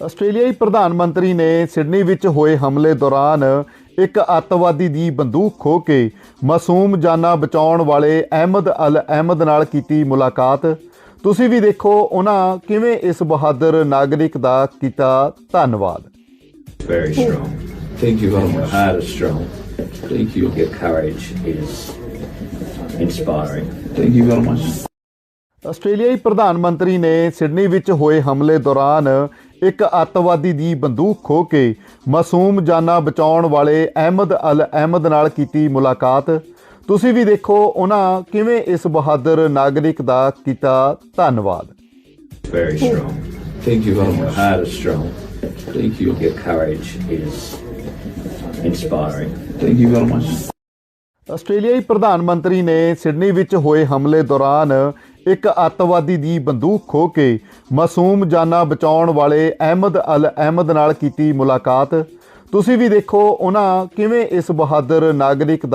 ਆਸਟ੍ਰੇਲੀਆਈ ਪ੍ਰਧਾਨ ਮੰਤਰੀ ਨੇ ਸਿਡਨੀ ਵਿੱਚ ਹੋਏ ਹਮਲੇ ਦੌਰਾਨ ਇੱਕ ਅੱਤਵਾਦੀ ਦੀ ਬੰਦੂਕ ਖੋਹ ਕੇ ਮਾਸੂਮ ਜਾਨਾਂ ਬਚਾਉਣ ਵਾਲੇ ਅਹਿਮਦ ਅਲ ਅਹਿਮਦ ਨਾਲ ਕੀਤੀ ਮੁਲਾਕਾਤ ਤੁਸੀਂ ਵੀ ਦੇਖੋ ਉਹਨਾਂ ਕਿਵੇਂ ਇਸ ਬਹਾਦਰ ਨਾਗਰਿਕ ਦਾ ਕੀਤਾ ਧੰਨਵਾਦ very strong. Thank you very Your much. heart is strong. Thank you. Your courage is inspiring. Thank you very much. ਆਸਟ੍ਰੇਲੀਆਈ ਪ੍ਰਧਾਨ ਮੰਤਰੀ ਨੇ ਸਿਡਨੀ ਵਿੱਚ ਹੋਏ ਹਮਲੇ ਦੌਰਾਨ ਇੱਕ ਅੱਤਵਾਦੀ ਦੀ ਬੰਦੂਕ ਖੋਹ ਕੇ ਮਾਸੂਮ ਜਾਨਾਂ ਬਚਾਉਣ ਵਾਲੇ ਅਹਿਮਦ ਅਲ ਅਹਿਮਦ ਨਾਲ ਕੀਤੀ ਮੁਲਾਕਾਤ ਤੁਸੀਂ ਵੀ ਦੇਖੋ ਉਹਨਾਂ ਕਿਵੇਂ ਇਸ ਬਹਾਦਰ ਨਾਗਰਿਕ ਦਾ ਕੀਤਾ ਧੰਨਵਾਦ Very strong. Thank you very much. heart is strong. Thank you. Your courage is inspiring. Thank you very much. ਆਸਟ੍ਰੇਲੀਆਈ ਪ੍ਰਧਾਨ ਮੰਤਰੀ ਨੇ ਸਿਡਨੀ ਵਿੱਚ ਹੋਏ ਹਮਲੇ ਦੌਰਾਨ ਇੱਕ ਅੱਤਵਾਦੀ ਦੀ ਬੰਦੂਕ ਖੋਹ ਕੇ ਮਾਸੂਮ ਜਾਨਾਂ ਬਚਾਉਣ ਵਾਲੇ ਅਹਿਮਦ ਅਲ ਅਹਿਮਦ ਨਾਲ ਕੀਤੀ ਮੁਲਾਕਾਤ। ਤੁਸੀਂ ਵੀ ਦੇਖੋ ਉਹਨਾਂ ਕਿਵੇਂ ਇਸ ਬਹਾਦਰ ਨਾਗਰਿਕ ਦਾ